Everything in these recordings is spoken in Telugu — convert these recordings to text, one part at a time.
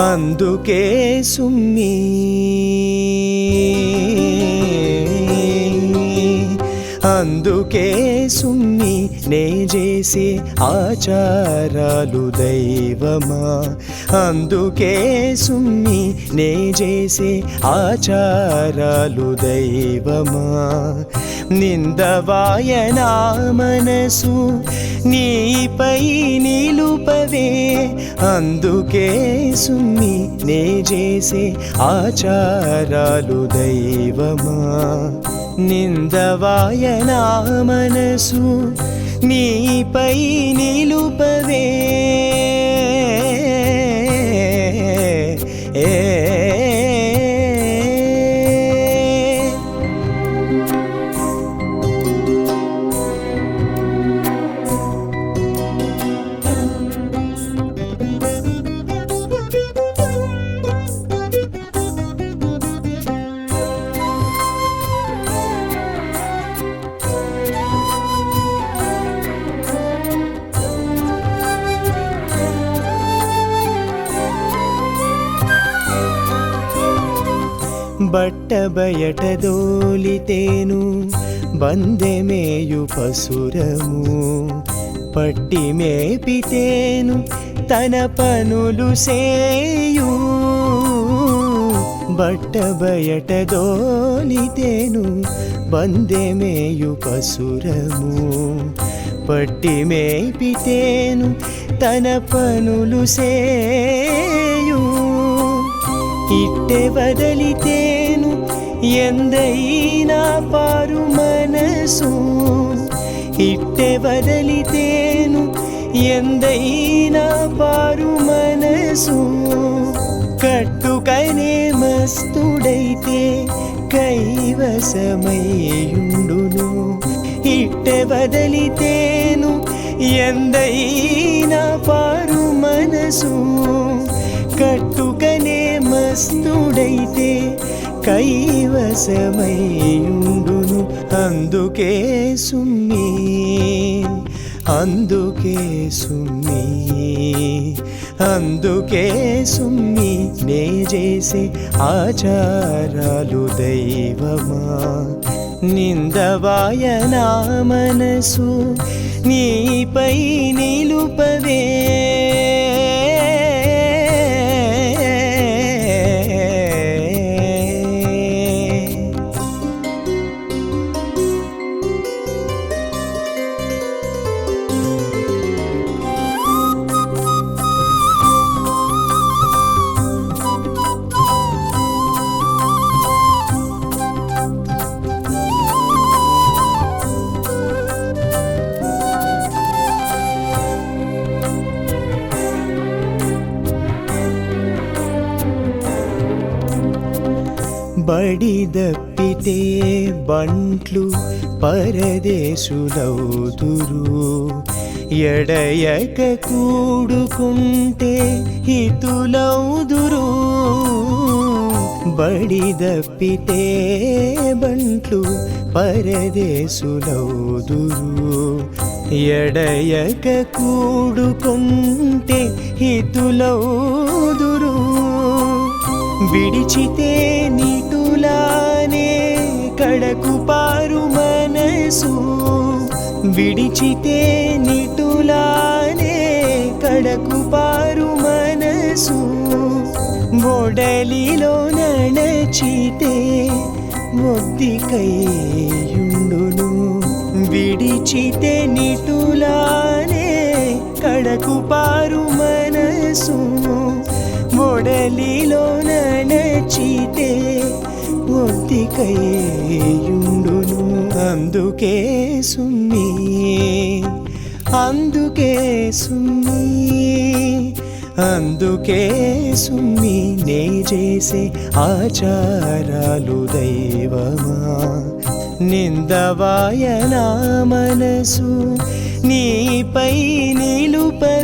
అందుకే సుమ్మి. అందుకే సుమ్మి నే చేసే ఆచారాలు దైవమా? అందుకే సుమ్మి నే చేసే ఆచారాలు దైవమా? నిందవాయనా మనసు నీపై నిలుపవే. అందుకే సున్ని నే చేసే ఆచారాలు దైవమా. నిందవాయనా మనసు నీపై నిలుపవే. బట్ట బయట దోలితేను బందెమేయు పసురము. పట్టి మేపితేను తన పనులు సేయు. బట్ట బయట దోలితేను బందెమేయు పసురము. పట్టి మేపితేను తన పనులు సేయు. ఇట్టె వదలితే ఎందైనా పారు మనసు ఇట్టె వదలితేను ఎందైనా పారు మనసు కట్టుకనే మస్తుడైతే కైవసమయ్యుండును ఇట్టె వదలితేను ఎందైనా పారు మనసు కట్టుకనే మస్తుడైతే కైవసమయ్యుండును అందుకే సుమ్మి అందుకే సుమ్మి అందుకే సుమ్మి నే చేసే ఆచారాలు దైవమా. నిందవాయనా మనసు నీపై నిలుపవే. బడి దప్పితే బంట్లు పరదేశులవుదురు ఎడయక కూడుకుంటే హితులవుదురు. బడి దప్పితే బంట్లు పరదేశులవుదురు. ఎడయక కూడుకుంటే హితులవుదురు. విడిచితే కడకు పారు మనసు విడిచితే నిటులానే కడకు పారు మనసు. ఒడలిలో నడచితే మొద్దికయ్యుండును విడిచితే నిటులానే కడకు పారు మనసు. మొడలిలో నడచితే ఒత్తికయ్యుండును అందుకే సుమ్మి అందుకే సుమ్మి అందుకే సుమ్మి నే చేసే ఆచారాలు దైవమా. నిందవాయనా మనసు నీపై నిలుపై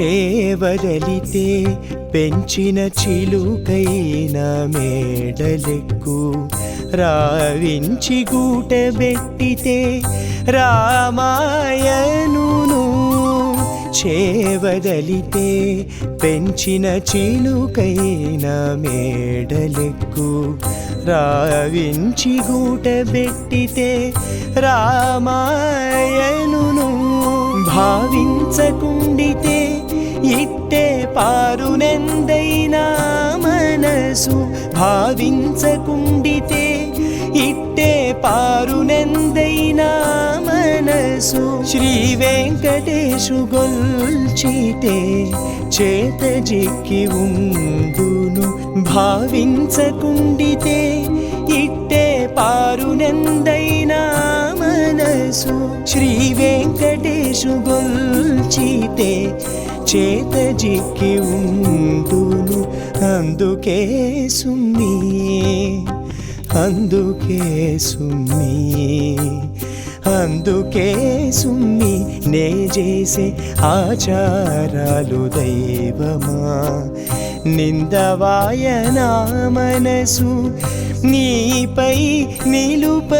చేవదలితే పెంచిన చిలుకైన మేడలెక్కు. రావించి గూటబెట్టితే రామాయణును చేవదలితే పెంచిన చిలుకైన మేడలెక్కు. రావించి గూటబెట్టితే రామాయణును భావించకుండా ఎందైనా మనసు భావించకుండితే ఇట్టే పారునెందైనా మనసు. శ్రీ వెంకటేశు గొల్చితే చేత జిక్కి ఉండును. భావించకుండితే ఇట్టే పారునెందైనా మనసు. శ్రీ వెంకటేశు గొల్చితే చేత జిక్కి ఉండును. అందుకే సుమ్మి అందుకే సుమ్మి అందుకే సుమ్మి నే చేసే ఆచారాలు దైవమా. నిందవాయనా మనసు నీపై నిలుపవే